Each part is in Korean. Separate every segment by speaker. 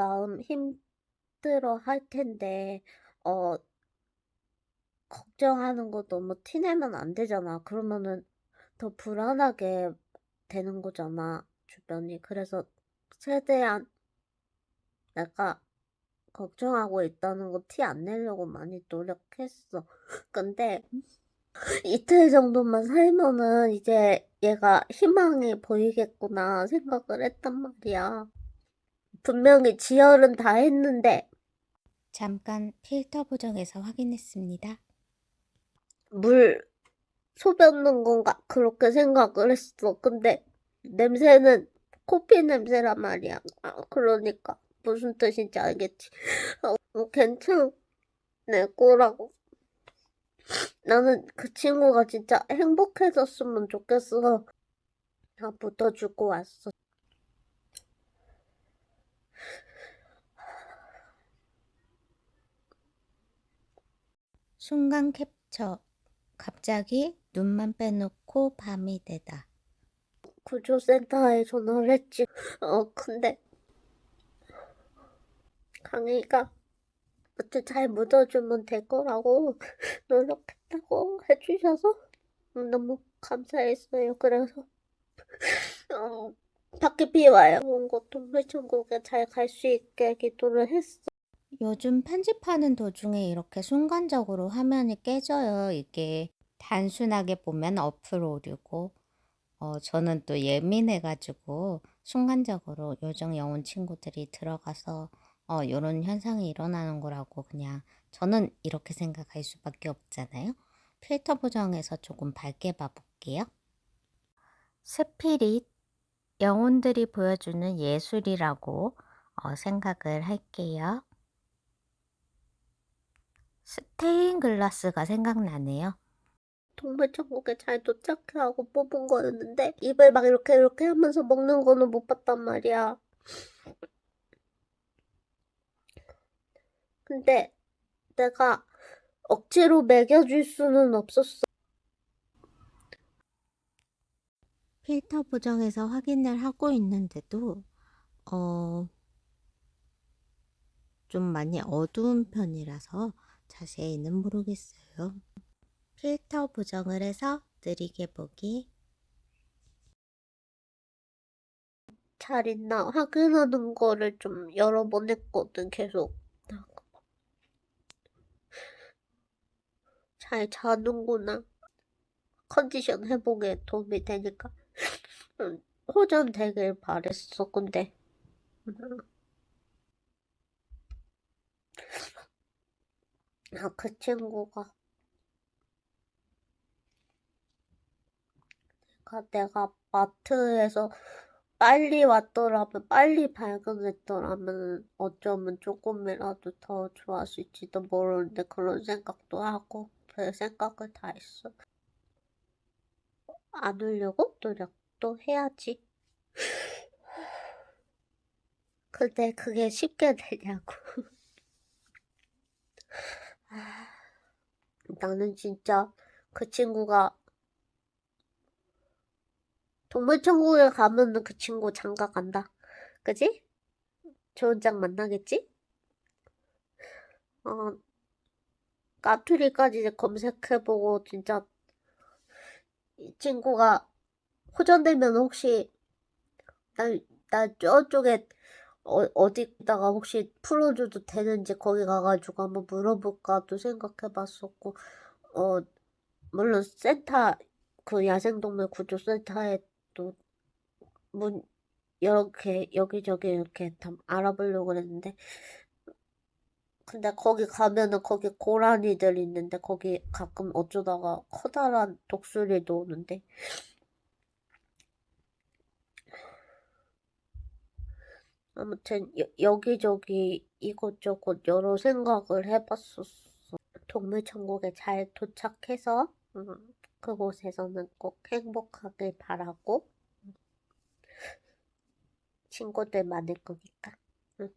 Speaker 1: 마음 힘들어 할 텐데, 어, 걱정하는 거 너무 티내면 안 되잖아. 그러면은 더 불안하게 되는 거잖아, 주변이. 그래서 최대한 내가 걱정하고 있다는 거 티 안 내려고 많이 노력했어. 근데 이틀 정도만 살면은 이제 얘가 희망이 보이겠구나 생각을 했단 말이야. 분명히 지혈은 다 했는데
Speaker 2: 잠깐 필터 보정에서 확인했습니다.
Speaker 1: 물 소변 넣은 건가 그렇게 생각을 했어. 근데 냄새는 코피 냄새란 말이야. 아, 그러니까 무슨 뜻인지 알겠지. 어, 괜찮네 거라고. 나는 그 친구가 진짜 행복해졌으면 좋겠어. 다 묻어주고 왔어.
Speaker 2: 순간 캡처. 갑자기 눈만 빼놓고 밤이 되다.
Speaker 1: 구조센터에 전화를 했지. 어, 근데 강희가 어째 잘 묻어주면 될 거라고 노력했다고 해주셔서 너무 감사했어요. 그래서 어, 밖에 비 와요. 뭔가 동물천국에 잘 갈 수 있게 기도를 했어.
Speaker 2: 요즘 편집하는 도중에 이렇게 순간적으로 화면이 깨져요. 이게 단순하게 보면 업로드고, 어, 저는 또 예민해가지고 순간적으로 요정 영혼 친구들이 들어가서 어, 이런 현상이 일어나는 거라고 그냥 저는 이렇게 생각할 수밖에 없잖아요. 필터 보정에서 조금 밝게 봐볼게요. 스피릿, 영혼들이 보여주는 예술이라고 어, 생각을 할게요. 스테인 글라스가 생각나네요.
Speaker 1: 동물 천국에 잘 도착하고 뽑은 거였는데 입을 막 이렇게 이렇게 하면서 먹는 거는 못 봤단 말이야. 근데 내가 억지로 먹여줄 수는 없었어.
Speaker 2: 필터 보정에서 확인을 하고 있는데도 어, 좀 많이 어두운 편이라서 자세히는 모르겠어요. 필터 보정을 해서 느리게 보기.
Speaker 1: 잘 있나 확인하는 거를 좀 여러 번 했거든, 계속. 잘 자는구나. 컨디션 회복에 도움이 되니까. 음, 호전 되길 바랬어, 근데. 아, 그 친구가. 내가, 내가 마트에서 빨리 왔더라면, 빨리 발견했더라면 어쩌면 조금이라도 더 좋았을지도 모르는데 그런 생각도 하고 별 생각을 다 했어. 안 울려고 노력도 해야지. 근데 그게 쉽게 되냐고. 나는 진짜 그 친구가 동물천국에 가면은 그 친구 장가 간다. 그지? 좋은 장 만나겠지? 어, 까투리까지 이제 검색해보고 진짜 이 친구가 호전되면 혹시 나, 나 저쪽에 어, 어디다가 혹시 풀어줘도 되는지 거기 가가지고 한번 물어볼까도 생각해봤었고 어 물론 센터 그 야생동물 구조센터에 또문 이렇게 여기저기 이렇게 다 알아보려고 그랬는데 근데 거기 가면은 거기 고라니들 있는데 거기 가끔 어쩌다가 커다란 독수리도 오는데 아무튼 여, 여기저기 이것저것 여러 생각을 해봤었어. 동물 천국에 잘 도착해서 음, 그곳에서는 꼭 행복하길 바라고 음, 친구들 많을 거니까. 응.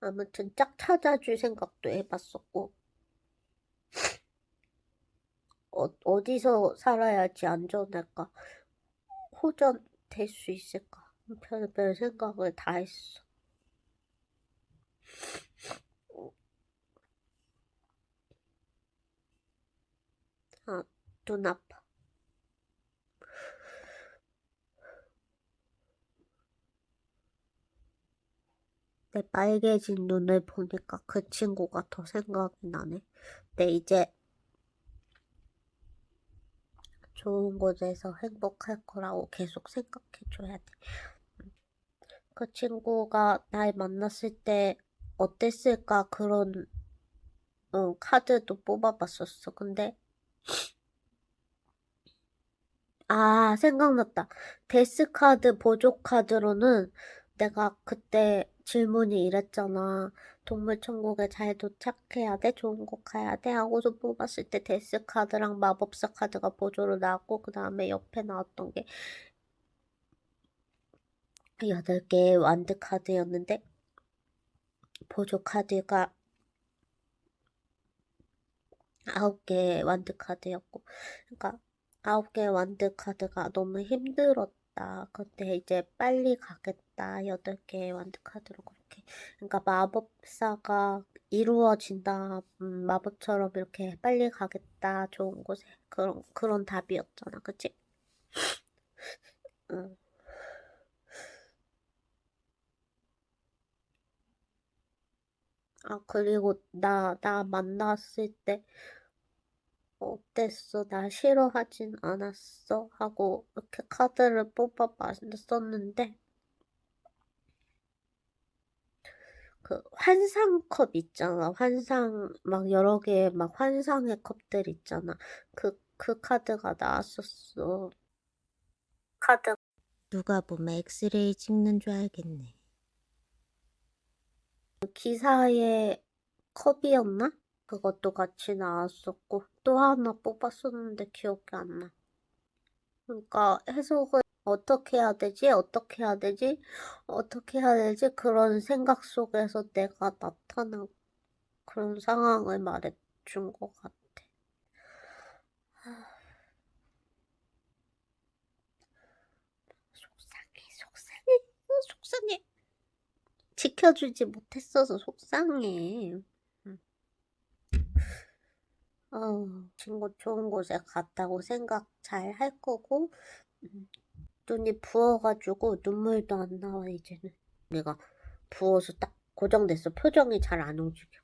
Speaker 1: 아무튼 짝 찾아줄 생각도 해봤었고 어, 어디서 살아야지 안전할까? 호전 될 수 있을까? 별별 생각을 다 했어. 아, 눈 아파. 내 빨개진 눈을 보니까 그 친구가 더 생각이 나네. 근데 이제 좋은 곳에서 행복할 거라고 계속 생각해줘야 돼. 그 친구가 날 만났을 때 어땠을까 그런 어, 카드도 뽑아봤었어. 근데 아 생각났다. 데스 카드 보조 카드로는 내가 그때 질문이 이랬잖아. 동물천국에 잘 도착해야 돼? 좋은 곳 가야 돼? 하고서 뽑았을 때 데스 카드랑 마법사 카드가 보조로 나왔고 그 다음에 옆에 나왔던 게 여덟 개의 완드 카드였는데 보조 카드가 아홉 개의 완드 카드였고 그러니까 아홉 개의 완드 카드가 너무 힘들었 다. 근데 이제 빨리 가겠다. 여덟 개의 완드 카드로 그렇게. 그러니까 마법사가 이루어진다. 음, 마법처럼 이렇게 빨리 가겠다. 좋은 곳에. 그런, 그런 답이었잖아. 그치? 응. 아, 그리고 나, 나 만났을 때 어땠어? 나 싫어하진 않았어? 하고 이렇게 카드를 뽑아 봤었는데 그 환상컵 있잖아. 환상 막 여러 개의 막 환상의 컵들 있잖아. 그, 그 카드가 나왔었어. 카드
Speaker 2: 누가 보면 엑스레이 찍는 줄 알겠네.
Speaker 1: 기사의 컵이었나? 그것도 같이 나왔었고 또 하나 뽑았었는데 기억이 안 나. 그러니까 해석을 어떻게 해야 되지? 어떻게 해야 되지? 어떻게 해야 되지? 그런 생각 속에서 내가 나타난 그런 상황을 말해준 것 같아. 하... 속상해, 속상해, 어, 속상해. 지켜주지 못했어서 속상해. 어, 친구 좋은 곳에 갔다고 생각 잘 할 거고, 음, 눈이 부어가지고 눈물도 안 나와, 이제는. 내가 부어서 딱 고정됐어. 표정이 잘 안 움직여.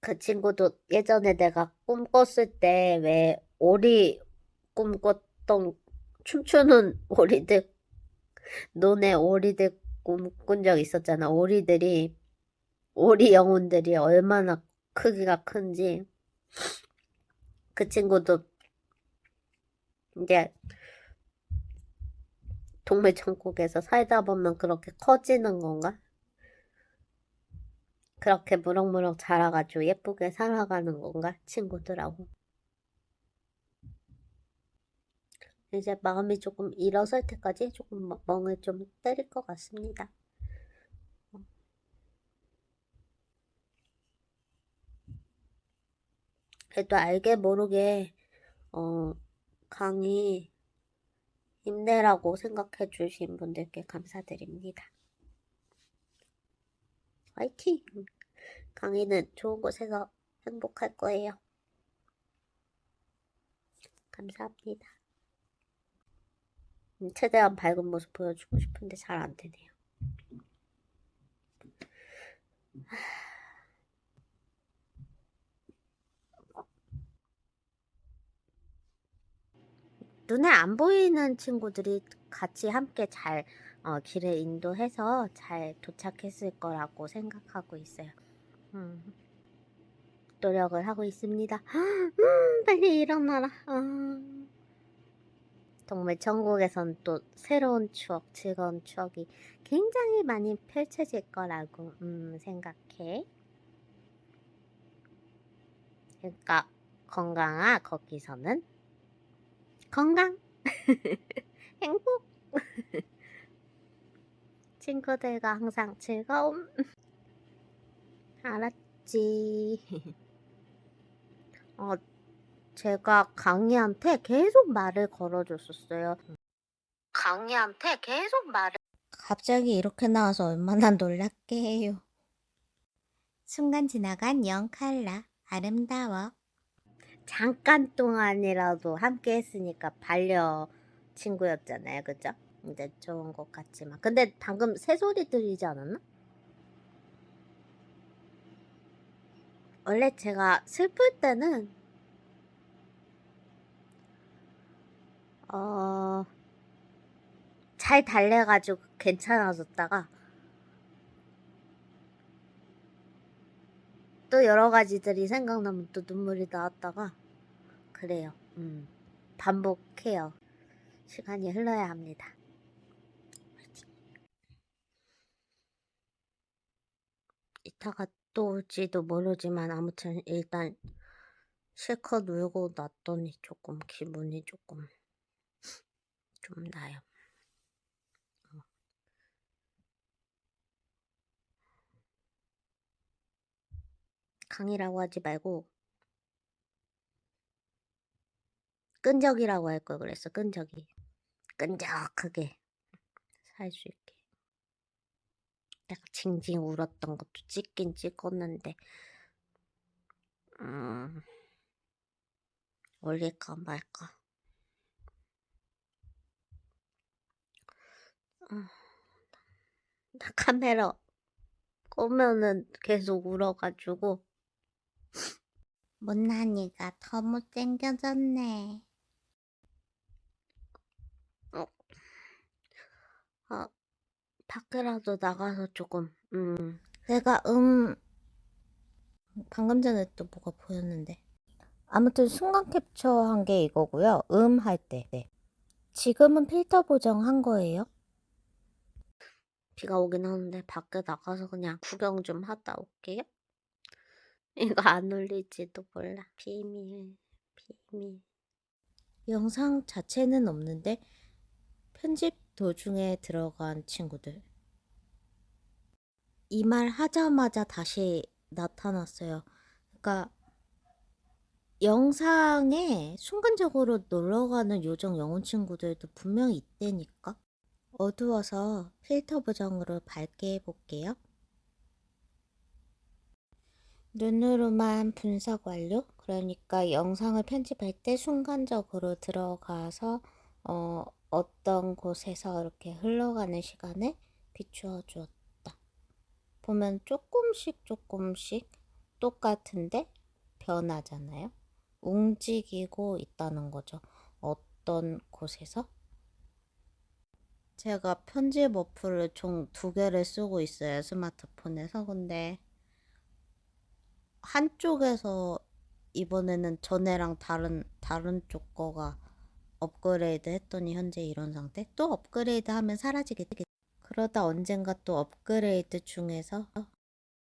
Speaker 1: 그 친구도 예전에 내가 꿈꿨을 때 왜 오리 꿈꿨던 춤추는 오리들, 논에 오리들 꿈꾼 적 있었잖아. 오리들이 오리 영혼들이 얼마나 크기가 큰지 그 친구도 이제 동물 천국에서 살다 보면 그렇게 커지는 건가? 그렇게 무럭무럭 자라가지고 예쁘게 살아가는 건가? 친구들하고. 이제 마음이 조금 일어설 때까지 조금 멍을 좀 때릴 것 같습니다. 그래도 알게 모르게 어, 강의 힘내라고 생각해 주신 분들께 감사드립니다. 화이팅! 강의는 좋은 곳에서 행복할 거예요. 감사합니다. 음, 최대한 밝은 모습 보여주고 싶은데 잘 안 되네요. 눈에 안 보이는 친구들이 같이 함께 잘 어, 길을 인도해서 잘 도착했을 거라고 생각하고 있어요. 음, 노력을 하고 있습니다. 음, 빨리 일어나라. 음. 동물 천국에선 또 새로운 추억, 즐거운 추억이 굉장히 많이 펼쳐질 거라고 음, 생각해. 그러니까 건강아 거기서는 건강, 행복, 친구들과 항상 즐거움. 알았지? 어, 제가 강희한테 계속 말을 걸어줬었어요. 강희한테 계속 말을
Speaker 2: 갑자기 이렇게 나와서 얼마나 놀랍게요. 순간 지나간 영칼라 아름다워.
Speaker 1: 잠깐 동안이라도 함께 했으니까 반려 친구였잖아요. 그죠? 이제 좋은 것 같지만. 근데 방금 새소리 들리지 않았나? 원래 제가 슬플 때는 어, 잘 달래가지고 괜찮아졌다가 또 여러 가지들이 생각나면 또 눈물이 나왔다가 그래요. 음, 반복해요. 시간이 흘러야 합니다. 이따가 또 올지도 모르지만 아무튼 일단 실컷 울고 났더니 조금 기분이 조금 좀 나요. 강이라고 하지 말고 끈적이라고 할 걸 그랬어. 끈적이. 끈적하게 살 수 있게. 내가 징징 울었던 것도 찍긴 찍었는데 음, 올릴까 말까. 음, 나 카메라 끄면은 계속 울어가지고
Speaker 2: 못난이가 더 못생겨졌네.
Speaker 1: 아, 밖이라도 나가서 조금 음,
Speaker 2: 내가 음 방금 전에 또 뭐가 보였는데 아무튼 순간 캡처한 게 이거고요. 음 할 때. 네. 지금은 필터 보정한 거예요.
Speaker 1: 비가 오긴 하는데 밖에 나가서 그냥 구경 좀 하다 올게요. 이거 안 올릴지도 몰라. 비밀, 비밀.
Speaker 2: 영상 자체는 없는데 편집 도중에 들어간 친구들. 이 말 하자마자 다시 나타났어요. 그러니까 영상에 순간적으로 놀러가는 요정 영혼 친구들도 분명히 있다니까. 어두워서 필터 보정으로 밝게 해볼게요. 눈으로만 분석 완료. 그러니까 영상을 편집할 때 순간적으로 들어가서 어, 어떤 곳에서 이렇게 흘러가는 시간을 비추어 주었다. 보면 조금씩 조금씩 똑같은데 변하잖아요. 움직이고 있다는 거죠. 어떤 곳에서? 제가 편집 어플을 총 두 개를 쓰고 있어요. 스마트폰에서. 근데 한쪽에서 이번에는 전에랑 다른 다른 쪽 거가 업그레이드 했더니 현재 이런 상태. 또 업그레이드 하면 사라지겠지. 그러다 언젠가 또 업그레이드 중에서